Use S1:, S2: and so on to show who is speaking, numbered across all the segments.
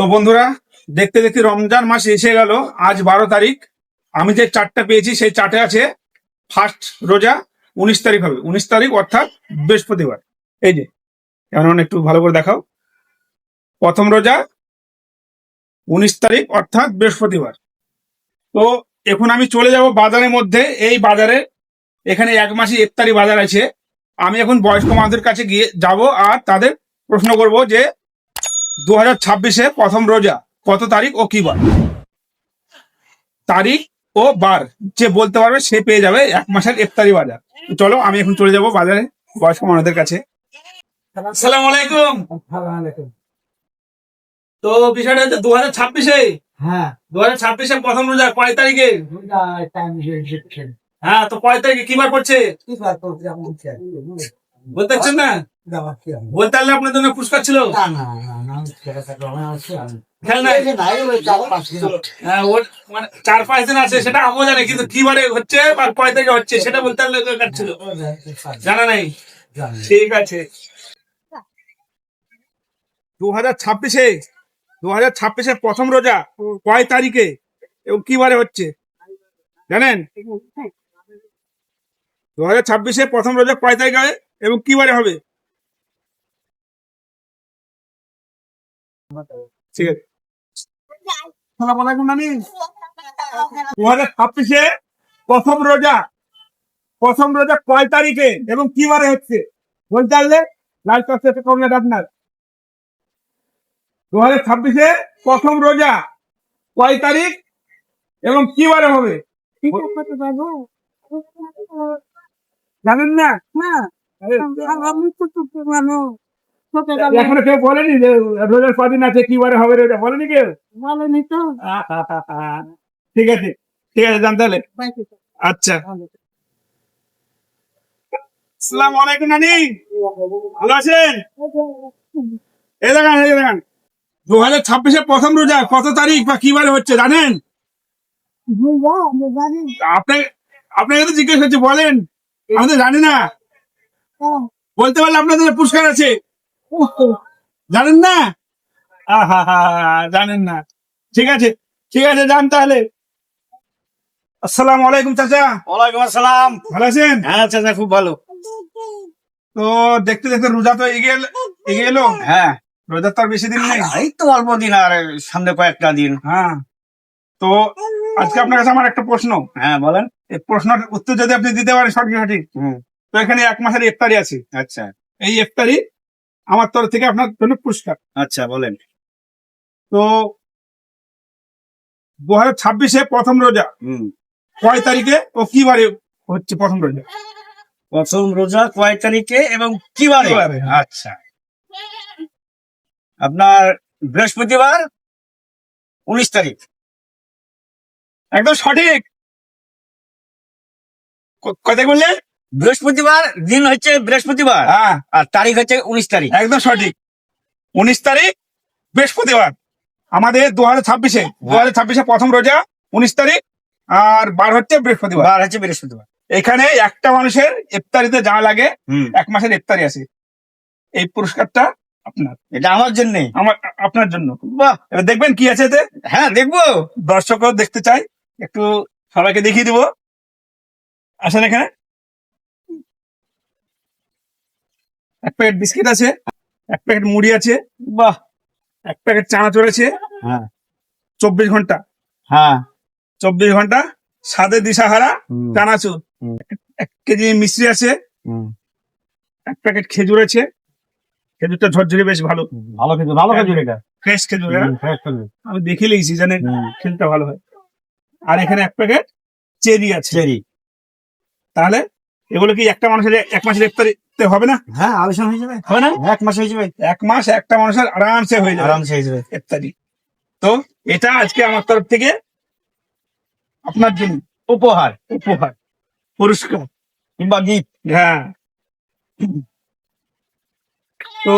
S1: তো বন্ধুরা, দেখতে দেখতে রমজান মাস এসে গেল। আজ বারো তারিখ। আমি যে চারটা পেয়েছি, সেই চারটে আছে ফার্স্ট রোজা, উনিশ তারিখ হবে। উনিশ তারিখ অর্থাৎ বৃহস্পতিবার। এই যে যেমন একটু ভালো করে দেখাও। প্রথম রোজা, উনিশ তারিখ অর্থাৎ বৃহস্পতিবার। তো এখন আমি চলে যাব বাজারের মধ্যে। এই বাজারে এখানে এক মাসি ইফতারি বাজার আছে। আমি এখন বয়স্ক মানুষদের কাছে গিয়ে যাব আর তাদের প্রশ্ন করব যে দু হাজার ছাব্বিশে প্রথম রোজা। কত তারিখ ও কি বার? তারিখ ও বার। যে বলতে পারবে সে পেয়ে যাবে এক মাসের ইফতারি বাজার। চলো আমি এখন চলে যাব বাজারে বয়স্ক মানুষদের কাছে। আসসালামু আলাইকুম। তো বিষয়টা হচ্ছে দু হাজার ছাব্বিশে?
S2: হ্যাঁ।
S1: দু হাজার ছাব্বিশে প্রথম রোজা কয় তারিখে? হ্যাঁ তো কয় তারিখে কি বার
S2: আছে?
S1: বলতে পারছেন না? আপনার জন্য পুরস্কার ছিল?
S2: না, না, না, চার পাঁচ দিন।
S1: আছে সেটা আমও জানে কিন্তু কি বারে হচ্ছে আর কয় তারিখে হচ্ছে সেটা বলতে ছিল। জানা নাই? ঠিক আছে। দু হাজার ছাব্বিশে দু হাজার ছাব্বিশে প্রথম রোজা কয় তারিখে এবং কি বারে হচ্ছে? জানেন? দু হাজার ছাব্বিশে প্রথম রোজা কয় তারিখে এবং কি বারে হবে? ঠিক আছে। সালাম আলাইকুম নানি। দু হাজার ছাব্বিশে প্রথম রোজা। প্রথম রোজা কয় তারিখে এবং কি বারে হচ্ছে? বলতে পারলে লাল কমলে আপনার। দু হাজার ছাব্বিশে প্রথম রোজা কয় তারিখ এবং কি বারে হবে? জানেন না? আরে, এখনও কেউ বলেনি যে রোজার কদিন আছে কি বারে হবে বলেনি কেউ?
S2: বলেনি তো।
S1: ঠিক আছে ঠিক আছে জানতে হলে আচ্ছা। আসসালামু আলাইকুম নানি। ভালো আছেন? এই দেখান এই দেখান। দু হাজার ছাব্বিশে প্রথম রোজা কত তারিখ বা কি বারে হচ্ছে জানেন? আপনাকে আপনাকে তো জিজ্ঞেস করছি বলেন? আমি তো জানি না। বলতে পারলে আপনাদের পুরস্কার আছে। জানেন না? আহা জানেন না। ঠিক আছে ঠিক আছে যান তাহলে। আসসালাম আলাইকুম চাচা।
S3: ওয়ালাইকুম আসসালাম।
S1: ভালো আছেন?
S3: হ্যাঁ চাচা খুব ভালো।
S1: তো দেখতে দেখতে রোজা তো এগিয়ে এলো- এগিয়ে এলো?
S3: হ্যাঁ।
S1: রোজার তো আর বেশি দিন নেই?
S3: এই তো অল্প দিন আর সামনে কয়েকটা দিন।
S1: হ্যাঁ। তো আজকে আপনার কাছে আমার একটা প্রশ্ন।
S3: হ্যাঁ বলেন।
S1: এই প্রশ্নের উত্তর যদি আপনি দিতে পারেন সঠিক সঠিক
S3: হুম।
S1: তো এখানে এক মাসের ইফতারি আছে।
S3: আচ্ছা।
S1: এই ইফতারি আমার তরফ থেকে আপনার জন্য পুরস্কার।
S3: আচ্ছা বলেন।
S1: তো দু হাজার ছাব্বিশে প্রথম রোজা। কয় তারিখে ও কি বারে হচ্ছে প্রথম রোজা?
S3: প্রথম রোজা কয় তারিখে এবং কি বারে?
S1: বারে?
S3: আচ্ছা। আপনার বৃহস্পতিবার উনিশ তারিখ।
S1: একদম সঠিক। ক- কয় তারিখ বললেন?
S3: বৃহস্পতিবার দিন হচ্ছে বৃহস্পতিবার।
S1: হ্যাঁ।
S3: আর তারিখ হচ্ছে উনিশ তারিখ।
S1: একদম সঠিক। উনিশ তারিখ বৃহস্পতিবার। আমাদের দু হাজার ছাব্বিশে দু হাজার ছাব্বিশে প্রথম রোজা উনিশ তারিখ। আর বার হচ্ছে বৃহস্পতিবার।
S3: বার হচ্ছে বৃহস্পতিবার।
S1: এখানে একটা মানুষের ইফতারিতে যা লাগে এক মাসের ইফতারি আছে। এই পুরস্কারটা আপনার।
S3: এটা আমার জন্যে।
S1: আমার আপনার জন্য।
S3: বাহ!
S1: এবার দেখবেন কি আছে এতে?
S3: হ্যাঁ দেখব।
S1: দর্শকও দেখতে চাই। একটু সবাইকে দেখিয়ে দিব। আসেন এখানে। এক প্যাকেট বিস্কিট আছে এক প্যাকেট মুড়ি আছে
S3: বাহ
S1: এক প্যাকেট চানাচুর আছে।
S3: হ্যাঁ।
S1: চব্বিশ ঘণ্টা।
S3: হ্যাঁ।
S1: চব্বিশ ঘণ্টা সাদে দিশাহারা চানাচুর। এক কেজি মিশ্রি আছে।
S3: হুম।
S1: এক প্যাকেট খেজুর আছে। খেজুরটা ঝরঝরে বেশ ভালো।
S3: ভালো খেজুর ভালো খেজুর এটা।
S1: ফ্রেশ খেজুর হ্যাঁ?
S3: খেজুর।
S1: আমি দেখে লিখছি জানেন খেজুরটা ভালো হয়। আর এখানে এক প্যাকেট চেরি আছে।
S3: চেরি।
S1: তাহলে এগুলো কি একটা মানুষের এক মাসের ইফতারিতে হবে না?
S3: হ্যাঁ আলোচনা হয়ে যাবে।
S1: হবে না?
S3: এক মাস হয়ে যাবে।
S1: এক মাস একটা মানুষের আরামসে হয়ে যাবে।
S3: আরামসে হয়ে যাবে।
S1: ইফতারি। তো এটা আজকে আমার তরফ থেকে আপনার জন্য।
S3: উপহার।
S1: উপহার। পুরস্কার।
S3: কিংবা গিফট
S1: হ্যাঁ। তো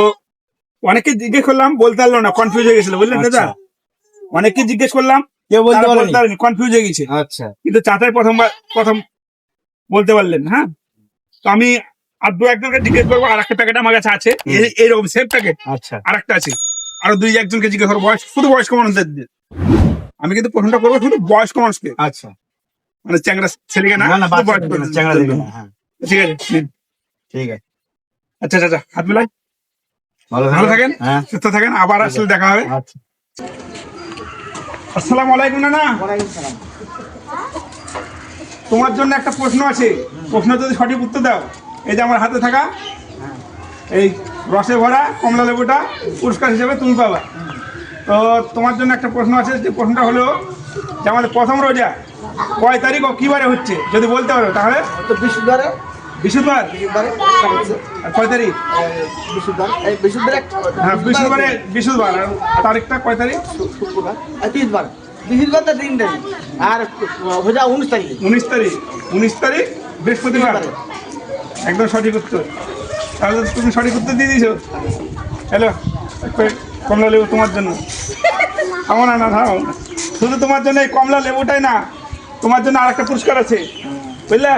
S1: অনেকে জিজ্ঞেস করলাম বলতে পারল না কনফিউজ হয়ে গেছিল বুঝলেন দাদা?
S3: আচ্ছা।
S1: অনেকে জিজ্ঞেস করলাম
S3: কেউ বলতে পারেনি।
S1: কনফিউজ হয়ে গেছে।
S3: আচ্ছা।
S1: কিন্তু চাচাই প্রথমবার প্রথম বলতে পারলেন হ্যাঁ? তো আমি আর দু একজনকে জিজ্ঞেস করব আর একটা প্যাকেট আমার কাছে আছে। এইরকম সেম প্যাকেট
S3: আচ্ছা।
S1: আর একটা আছে। আরও দুই একজনকে জিজ্ঞেস করব বয়স শুধু বয়স্ক মানুষদের আমি কিন্তু প্রশ্নটা করব শুধু বয়স্ক মানুষকে।
S3: আচ্ছা।
S1: মানে চ্যাংরা ছেলেকে না
S3: না না না, না, হ্যাঁ।
S1: ঠিক আছে
S3: ঠিক আছে।
S1: আচ্ছা আচ্ছা আচ্ছা হাত মেলাই।
S3: ভালো
S1: থাকেন।
S3: হ্যাঁ।
S1: সুস্থ থাকেন আবার আসলে দেখা হবে।
S3: আচ্ছা।
S1: আসসালামু আলাইকুম নানা। তোমার জন্য একটা প্রশ্ন আছে। প্রশ্ন যদি সঠিক উত্তর দাও। এই যে আমার হাতে থাকা এই রসে ভরা কমলা লেবুটা পুরস্কার হিসেবে তুমি পাবা। তো তোমার জন্য একটা প্রশ্ন আছে যে প্রশ্নটা হলো যে আমাদের প্রথম রোজা কয় তারিখ ও কী বারে হচ্ছে? যদি বলতে পারো তাহলে।
S4: তো বৃহস্পতিবারে।
S1: বৃহস্পতিবার? কয় তারিখ?
S4: বৃহস্পতিবার
S1: হ্যাঁ বৃহস্পতিবারে বৃহস্পতিবার তারিখটা কয় তারিখ?
S4: শুক্রবার। বৃহস্পতিবার বৃহস্পতিবার তো আর হয়ে উনিশ তারিখে।
S1: উনিশ তারিখ। উনিশ তারিখ বৃহস্পতিবার একদম সঠিক উত্তর। তাহলে তুমি সঠিক উত্তর দিয়ে দিয়েছ। হ্যালো কমলা লেবু তোমার জন্য। থামো না না, থামো। শুধু তোমার জন্য এই কমলা লেবুটাই না, তোমার জন্য আর একটা পুরস্কার আছে। বুঝলে?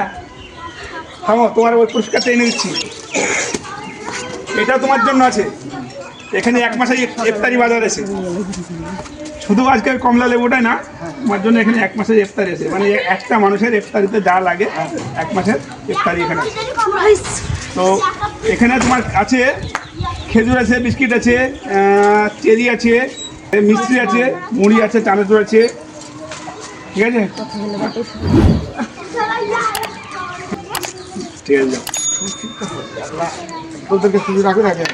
S1: থামো, তোমার ওই পুরস্কারটা এনে দিচ্ছি। এটা তোমার জন্য আছে। এখানে এক মাসে ইফতারি বাজার আছে। শুধু আজকে কমলা লেবুটাই না তোমার জন্য এখানে এক মাসের ইফতারি আছে মানে একটা মানুষের ইফতারিতে যা লাগে এক মাসের ইফতারি এখানে। তো এখানে তোমার আছে খেজুর আছে বিস্কিট আছে চেরি আছে মিষ্টি আছে মুড়ি আছে চানাচুর আছে ঠিক আছে ঠিক আছে।
S4: তোদেরকে সুযোগ রাখবে রাখে